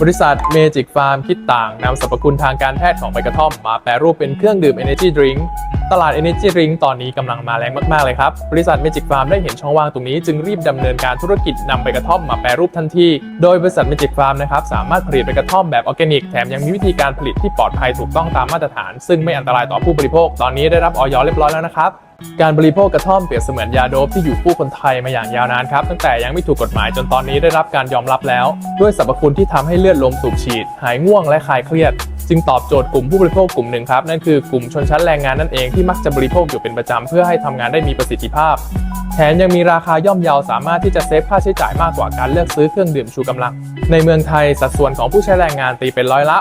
บริษัทเมจิกฟาร์มคิดต่างนำสรรพคุณทางการแพทย์ของใบกระท่อม มาแปรรูปเป็นเครื่องดื่ม Energy Drink ตลาด Energy Drink ตอนนี้กำลังมาแรงมาก ๆ เลยครับ บริษัทเมจิกฟาร์มได้เห็นช่องว่างตรงนี้จึงรีบดำเนินการธุรกิจนำใบกระท่อมมาแปรรูปทันที โดยบริษัทเมจิกฟาร์มนะครับสามารถผลิตใบกระท่อมแบบออร์แกนิก แถมยังมีวิธีการผลิตที่ปลอดภัยถูกต้องตามมาตรฐาน ซึ่งไม่อันตรายต่อผู้บริโภค ตอนนี้ได้รับออยเรียบร้อยแล้วนะครับการบริโภคกระท่อมเปรียบเสมือนยาโดปที่อยู่คู่คนไทยมาอย่างยาวนานครับ ตั้งแต่ยังไม่ถูกกฎหมายจนตอนนี้ได้รับการยอมรับแล้ว ด้วยสรรพคุณที่ทำให้เลือดลมสูบฉีด หายง่วงและคลายเครียด จึงตอบโจทย์กลุ่มผู้บริโภคกลุ่มหนึ่งครับนั่นคือกลุ่มชนชั้นแรงงานนั่นเองที่มักจะบริโภคอยู่เป็นประจำเพื่อให้ทำงานได้มีประสิทธิภาพ แถมยังมีราคาย่อมเยาสามารถที่จะเซฟค่าใช้จ่ายมากกว่าการเลือกซื้อเครื่องดื่มชูกำลัง ในเมืองไทยสัดส่วนของผู้ใช้แรงงานตีเป็นร้อยละ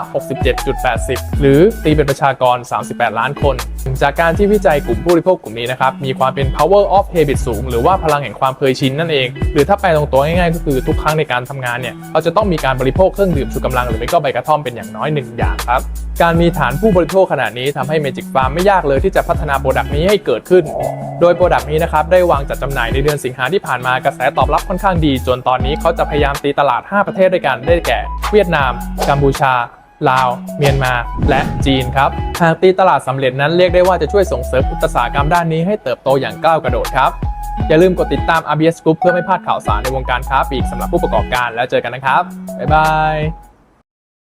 67.80 หรือตีเป็นประชากร 38 ล้านคนจากการที่วิจัยกลุ่มผู้บริโภคกลุ่มนี้นะครับ มีความเป็น power of habit สูง หรือว่าพลังแห่งความเคยชินนั่นเอง หรือถ้าแปลตรงตัวง่ายๆ ก็คือทุกครั้งในการทำงานเนี่ยเขาจะต้องมีการบริโภคเครื่องดื่มชูกำลังหรือไม่ก็ใบกระท่อมเป็นอย่างน้อยหนึ่งอย่างครับ การมีฐานผู้บริโภคขนาดนี้ทำให้ Magic Farm ไม่ยากเลยที่จะพัฒนาโปรดักต์นี้ให้เกิดขึ้น โดยโปรดักต์นี้นะครับได้วางจัดจำหน่ายในเดือนสิงหาที่ผ่านมากระแสตอบรับค่อนข้างดี จนตอนนี้เขาจะพยายามตีตลาด 5 ประเทศด้วยกันได้แก่ เวียดนาม กัมพูชา ลาว เมียนมา และจีนครับ หากตีตลาดสำเร็จนั้นเรียกได้ว่าจะช่วยส่งเสริมอุตสาหกรรมด้านนี้ให้เติบโตอย่างก้าวกระโดดครับ อย่าลืมกดติดตาม RBS Group เพื่อไม่พลาดข่าวสารในวงการค้าปลีกสำหรับผู้ประกอบการแล้วเจอกันนะครับ บ๊ายบาย